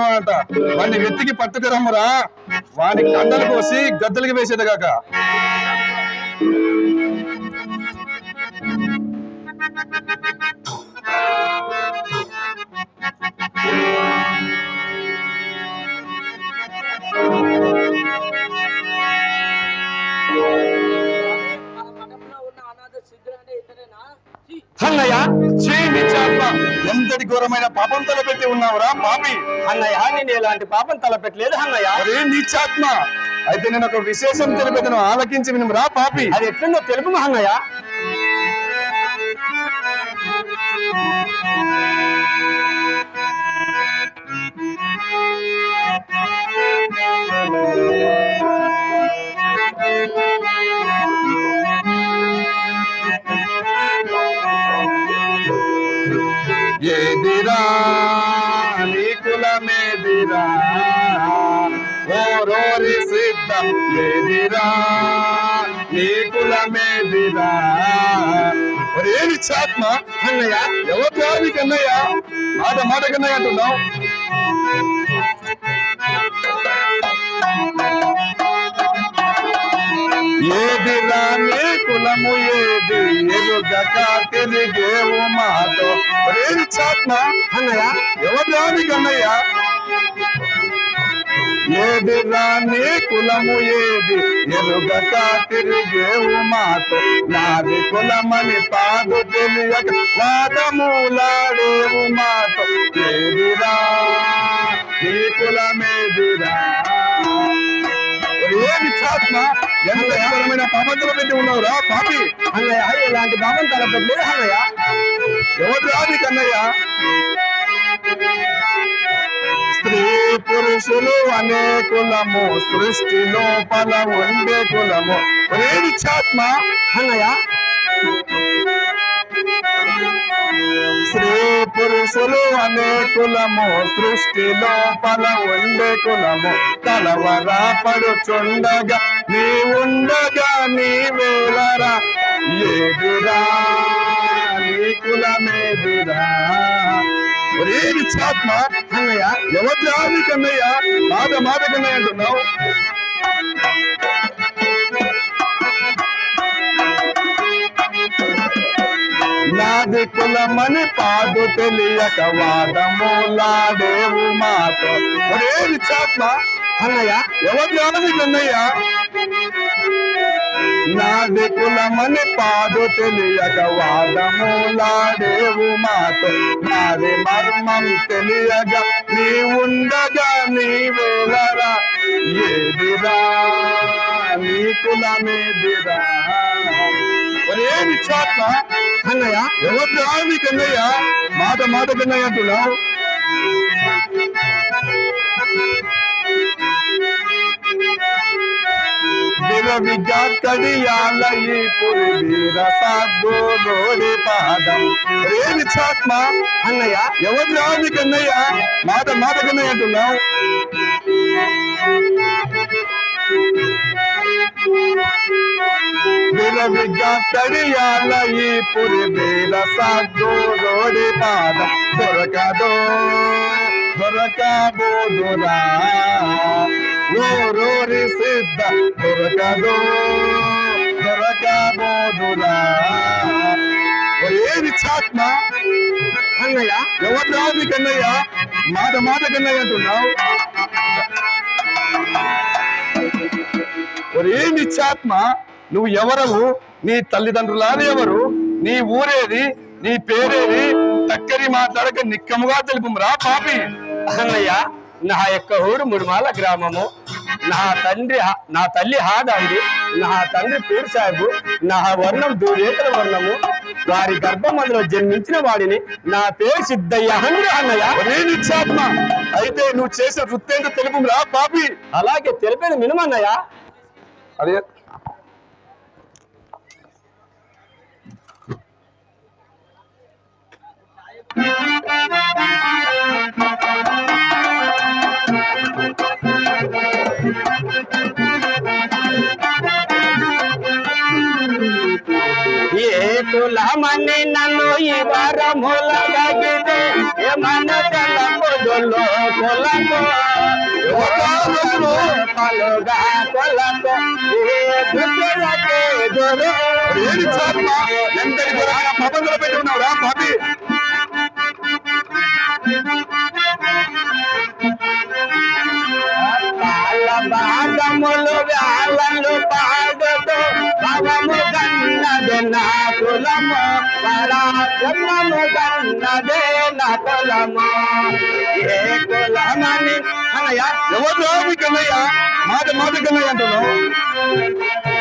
అంట వాడిని వెతికి పట్టుకురమ్మరా. వాని కండలు కోసి గద్దలకి వేసేదిగాక మన మఠంలో అన్నయ్య చేయించాత్మ ఎంతటి ఘోరమైన పాపం తలపెట్టి ఉన్నావురా పాపి. అన్నయ్య నేను ఎలాంటి పాపం తలపెట్టలేదు అన్నయ్య అరే నీచాత్మ అయితే నేను ఒక విశేషం తెలిపేదను ఆలకించి వినురా పాపి. అది ఎట్లుందో తెలుపు అన్నయ్య చాత్మ అన్నయ్య ఎవరు నీకు అన్నయ్య మాట మాట కన్నయ్య అంటున్నావు ఏదిరా నీ కులము ఏది ఎరుగక తిరిగేవు మాతో ఒరేమి చాత్మ అన్నయ్య ఎవరు నీకు అన్నయ్య ఏది రాని కులము ఏది? ఎరుగక తిరిగేవు మాతో. నాది కులమని పాదు తెలియక వాదములాడేవు మాతో. ఏదిరా నీ కులమేదిరా ఏది చాత్మ ఎంత ఘోరమైన పాపంతులు పెట్టి ఉన్నావురా పాపి? అన్నయ్య ఎలాంటి పాపం తలపెట్టలేదు అన్నయ్య. ఎవరు రాది కన్నయ్య? స్త్రీ పురుషులు అనే కులము సృష్టి లోపల ఉండే కులము. ఒరేది చాత్మ? అన్నయ్య స్త్రీ పురుషులు అనే కులము సృష్టి లోపల ఉండే కులము. తలవరా పడుచుండగా నీ ఉండగా నీ వేలరా. ఏదిరా నీ కులమేదిరా? ఆత్మ అన్నయ్య ఎవరి రాని కన్నయ్య మాట మాట కన్నయ్య అంటున్నావు. నాది కులమని పాదు తెలియక వాదములాడేవు మాతో ఒరేది చాత్మ అన్నయ్య ఎవరి అన్నయ్య నాది కులమని పాదు తెలియక వాదములాడేవు మాతో నాది మర్మం తెలియగా నీ ఉండగా నీ వేలరా? ఏదిరా? నీ కులమేదిరా? ఒరేది చాత్మ అన్నయ్య ఎవరు రాని కన్నయ్య మాట మాట కన్నయ్య అంటున్నావు విరవిగా కడియాల ఈ పురి వీర సాధు రోడి పాదం రేవి చాత్మ అన్నయ్య ఎవరు రాని కన్నయ్య మాట మాట కన్నయ్య అంటున్నావు విరవిగా కడియాల ఈ పురి వీర సాధు రోడి పాదం దొరకదో దొరకబోదురా ఓరోరి సిద్ధ దొరకదో దొరకబోదురా ఏది చాత్మ అన్నయ్య ఎవరు రాదు కన్నయ్య మాట మాట కన్నయ్య అంటున్నావు ఏమి చాత్మ నువ్వు ఎవరవు? నీ తల్లిదండ్రులాది ఎవరు? నీ ఊరేది? నీ పేరేది? తక్కరి మాట్లాడక నిక్కముగా తెలుపురా పాపి. అన్నయ్య నా యొక్క ఊరు ముడిమాల గ్రామము. నా తండ్రి నా తల్లి హాదాంది నా తండ్రి పీర్ సాహెబు నా వర్ణం దూరేతల వర్ణము. వారి గర్భమందులో జన్మించిన వాడిని నా పేరు సిద్ధయ్య. హండ్రి అన్నయ్య నిత్యాత్మ అయితే నువ్వు చేసే వృత్తేంటో తెలుపురా పాపి. అలాగే తెలిపేది మినుమన్నయ్య. अरे तो मन नलोई बार मोला ये मन चला बोलो जो ఏది చాత్మ ఎంతటి దూరాన ప్రబంధంలో పెట్టి పాపి వ్యాలలు గన్నది నా కులము పరాక్రమము కన్నదే నా కులము ఏ కులమని? అన్నయ్య ఎవరు మీ కన్నయ్య మాట మాట కన్నయ్య అంటున్నావు.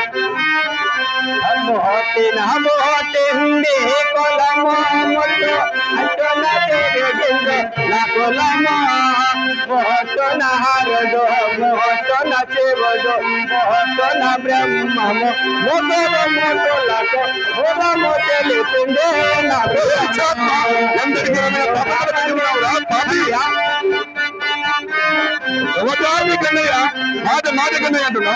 मोहतिन मोहतिन बे कोलम मोतो अतो ना तेरे गिंदे ना कोलम मोहतो ना हरदो, मोहतो ना चेवदो, मोहतो ना ब्रह्म मो। मोतो मोतो लाको मोरा मोते लिपिंदे ना बेचारा नंदर के मेरा पापा का बच्चा बना हुआ पापी या वो तो आप करने या माते माते करने या तो ना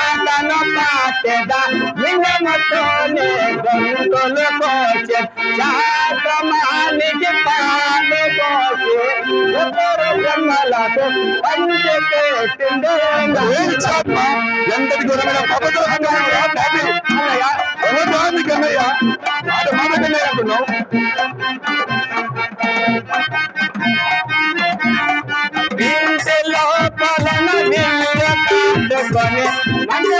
పాటెద లింగమతోనే గంతులు కోసెద శాతమానికి పాలు కోసి ఇద్దరు బ్రహ్మలకు పంచి పెట్టిండే ఏది చాత్మ ఎంతటి ఉన్నావురా పాపి అన్నయ్య కన్నయ్య మాట మాట కన్నయ్య అంటున్నావు. లోపలన విల్లు కాటుకొని మంచి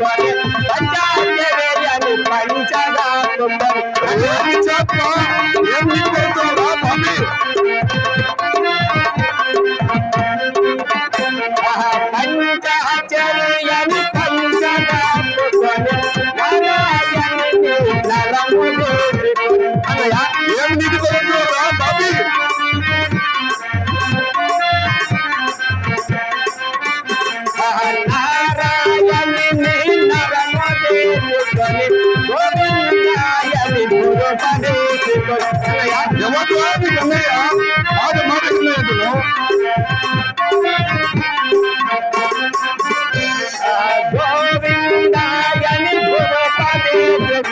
করে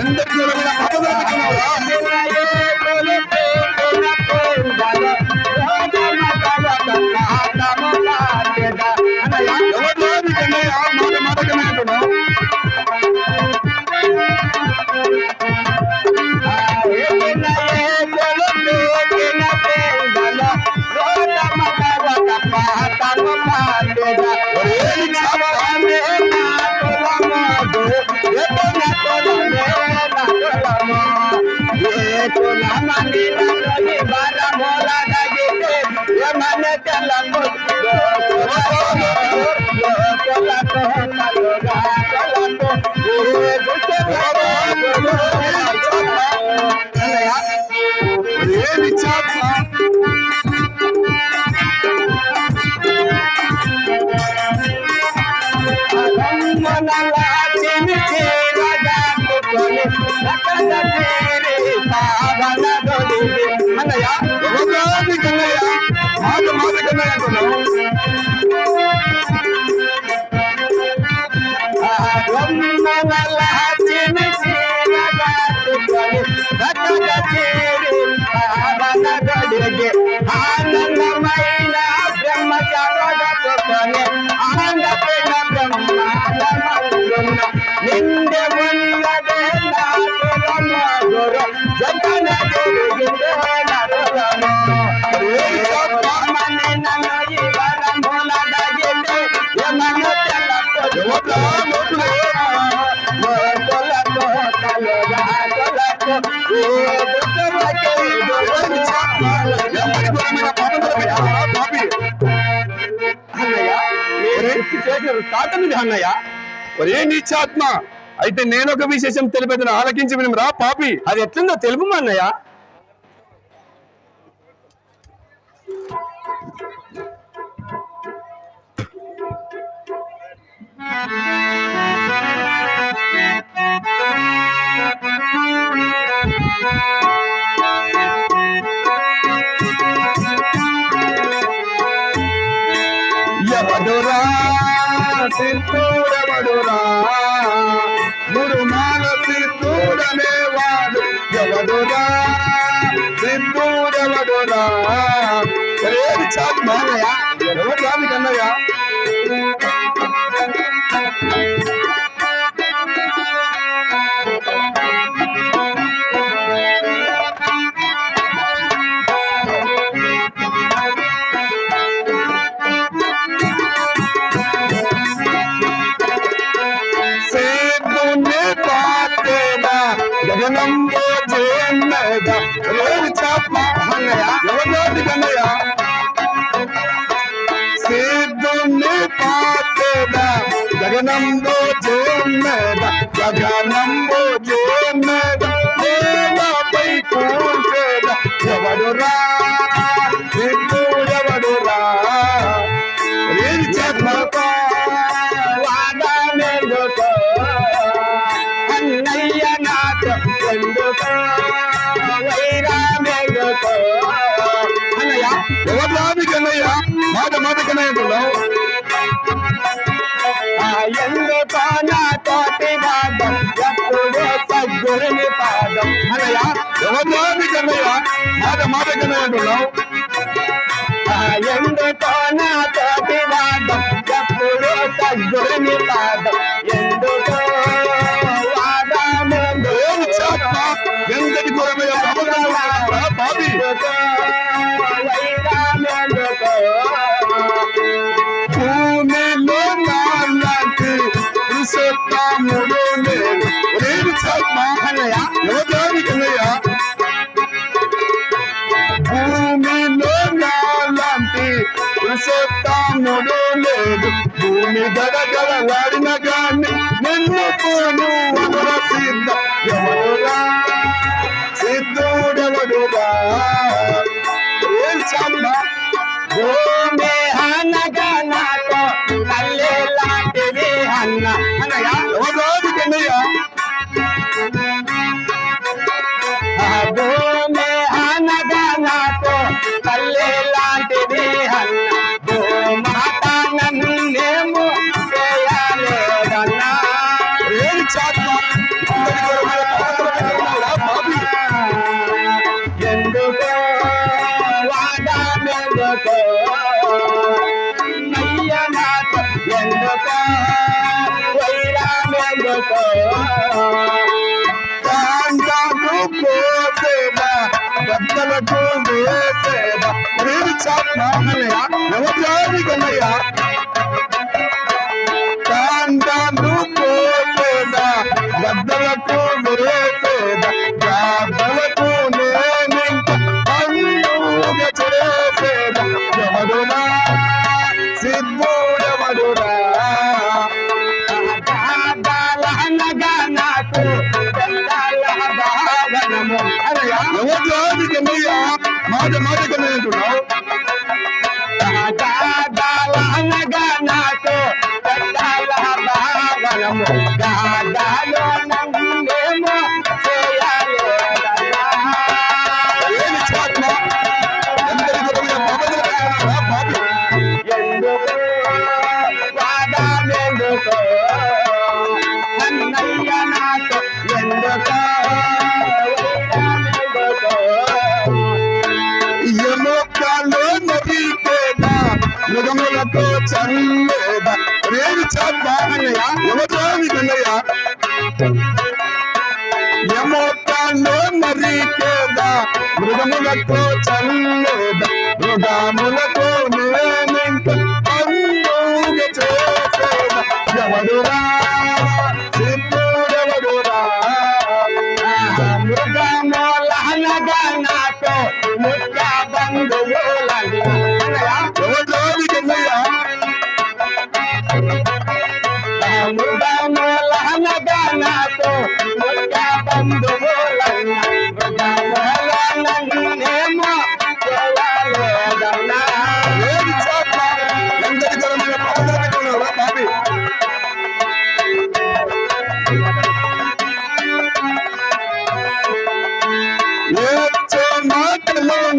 எந்த ఏమిచ్చావు? చేసిన కాదని అన్నయ్య. ఒరే నీచాత్మ. అయితే నేను ఒక విశేషం తెలిపేదను ఆలకించి వినరా పాపి. అది ఎట్లుందో తెలుపు అన్నయ్య. నాతోటి వాదం ఎప్పుడే సద్గురుని పాదం. అనయ్య ఎవరిలో నీకన్నయ్య? మాట మాట కన్నయ్య అంటున్నావు. ఎందుకో నాతోటి వాదం ఎప్పుడే సద్గురుని పాదం. ఎందుకో వాదం ఎందుకు లేదు. భూమి గడగడలాడిన గాన్ని నిన్ను పోను వదల పెద్దలకు ఎవరికన్నయ్యా పెద్దలకు వేసేదా కొంచెం నోటి కొన్ని తింటున్నావు నాకు మృగములతో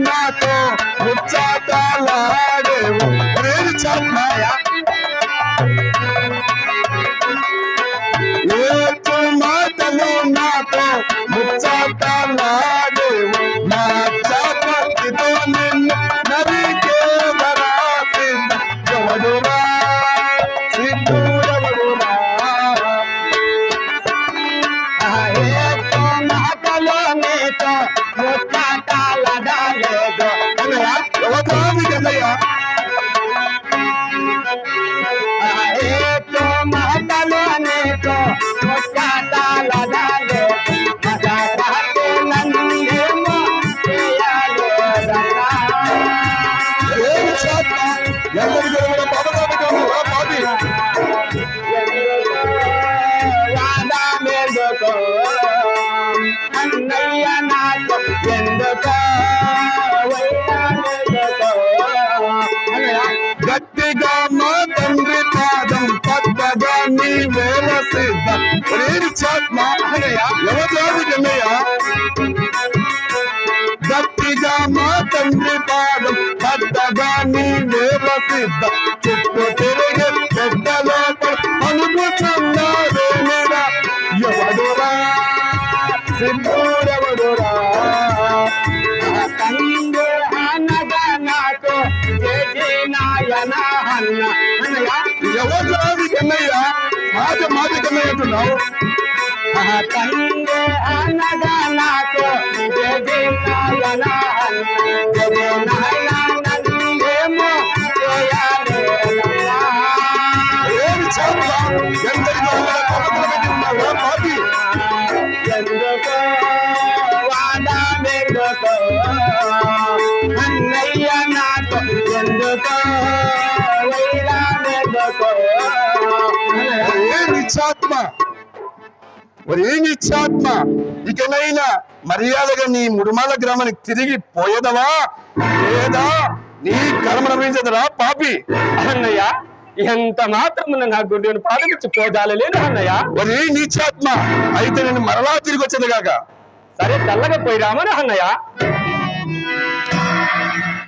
నాతో ముచ్చాటాలాడేవు. రేవి చాత్మాయ మా తండ్రి పాదం పద్దగా నీ వేల సిద్ధ చుట్టూ తిరిగి పెద్ద లోపల అనుకుచున్నారేమిరా ఎవడురా సిద్ధుడెవడురా తండ్రి అనగా నాకు చేసినాయన అన్న అన్నయ్య ఎవరాది కన్నయ్య మాట మాట కన్నయ్య అంటున్నావు ఏమి ఇచ్చాత్మ మరి ఏమి ఇచ్చాత్మ ఇకనైనా మర్యాదగా నీ ముడుమాల గ్రామానికి తిరిగి పోయేదవా? లేదా నీ కర్మ రమించదరా పాపి? అన్నయ్య ఎంత మాత్రం నా గుడ్డును పాదకిచ్చి పోజాలలేను అన్నయ్య. మరి నీ ఇచ్చాత్మ అయితే నేను మరలా తిరిగి వచ్చేది కాక. సరే చల్లగా పోయి రామని అన్నయ్య.